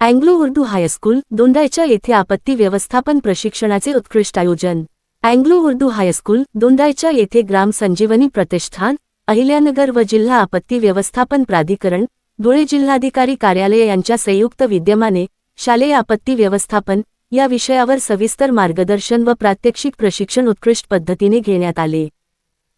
Anglo Urdu high school दोंडायच्या येथे आपत्ती व्यवस्थापन प्रशिक्षणाचे उत्कृष्ट आयोजन. अँग्लो उर्दू हायस्कूल दोंडायच्या येथे ग्राम संजीवनी प्रतिष्ठान अहिल्यानगर व जिल्हा आपत्ती व्यवस्थापन प्राधिकरण धुळे जिल्हाधिकारी कार्यालय यांच्या संयुक्त विद्यमाने शालेय आपत्ती व्यवस्थापन या विषयावर सविस्तर मार्गदर्शन व प्रात्यक्षिक प्रशिक्षण उत्कृष्ट पद्धतीने घेण्यात आले.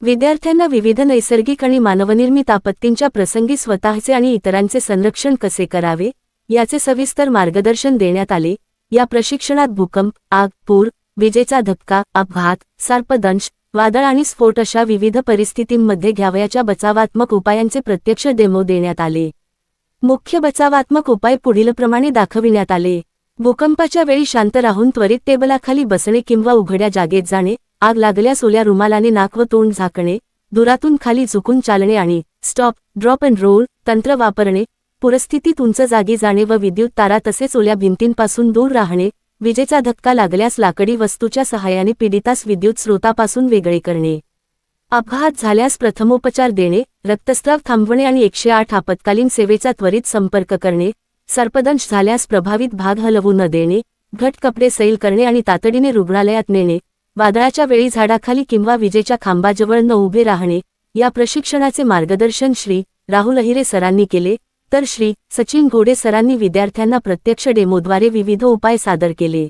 विद्यार्थ्यांना विविध नैसर्गिक आणि मानवनिर्मित आपत्तींच्या प्रसंगी स्वतःचे आणि इतरांचे संरक्षण कसे करावे? याचे सविस्तर मार्गदर्शन देण्यात आले. या प्रशिक्षणात भूकंप आग पूर विजेचा धक्का अपघात सर्पदंश वादळ आणि स्फोट अशा विविध परिस्थितींमध्ये घ्यावयाच्या बचावात्मक उपायांचे प्रत्यक्ष डेमो देण्यात आले. मुख्य बचावात्मक उपाय पुढीलप्रमाणे दाखविण्यात आले. भूकंपाच्या वेळी शांत राहून त्वरित टेबलाखाली बसणे किंवा उघड्या जागेत जाणे आग लागल्यास ओल्या रुमालाने नाक व तोंड झाकणे दुरातून खाली झुकून चालणे आणि स्टॉप ड्रॉप अँड रोल तंत्र वापरणे पुरस्थितीत उंच जागी जाणे व विद्युत तारा तसेच ओल्या भिंतींपासून दूर राहणे विजेचा धक्का लागल्यास लाकडी वस्तूच्या सहाय्याने पीडितास विद्युत स्रोतापासून वेगळे करणे. अपघात झाल्यास प्रथमोपचार देणे रक्तस्राव थांबवणे आणि एकशे आठ आपत्कालीन सेवेचा त्वरित संपर्क करणे सर्पदंश झाल्यास प्रभावित भाग हलवू न देणे घट कपडे सैल करणे आणि तातडीने रुग्णालयात नेणे वादळाच्या वेळी झाडाखाली किंवा विजेच्या खांबाजवळ न उभे राहणे या प्रशिक्षणाचे मार्गदर्शन श्री राहुल अहिरे सरांनी केले तर श्री सचिन घोडे सरांनी विद्यार्थ्यांना प्रत्यक्ष डेमोद्वारे विविध उपाय सादर केले.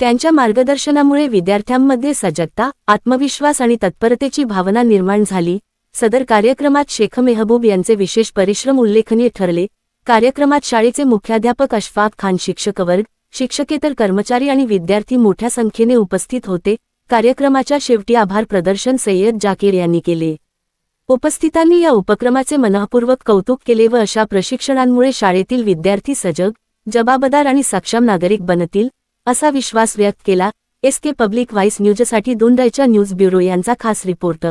त्यांच्या मार्गदर्शनामुळे विद्यार्थ्यांमध्ये सजगता आत्मविश्वास आणि तत्परतेची भावना निर्माण झाली. सदर कार्यक्रमात शेख मेहबूब यांचे विशेष परिश्रम उल्लेखनीय ठरले. कार्यक्रमात शाळेचे मुख्याध्यापक अशफाक खान शिक्षक वर्ग शिक्षकेतर कर्मचारी आणि विद्यार्थी मोठ्या संख्येने उपस्थित होते. कार्यक्रमाच्या शेवटी आभार प्रदर्शन सय्यद जाकीर यांनी केले. उपस्थितांनी या उपक्रमाचे मनःपूर्वक कौतुक केले व अशा प्रशिक्षणांमुळे शाळेतील विद्यार्थी सजग जबाबदार आणि सक्षम नागरिक बनतील असा विश्वास व्यक्त केला. एस के पब्लिक व्हाईस न्यूजसाठी दोंडाईच्या न्यूज ब्युरो यांचा खास रिपोर्ट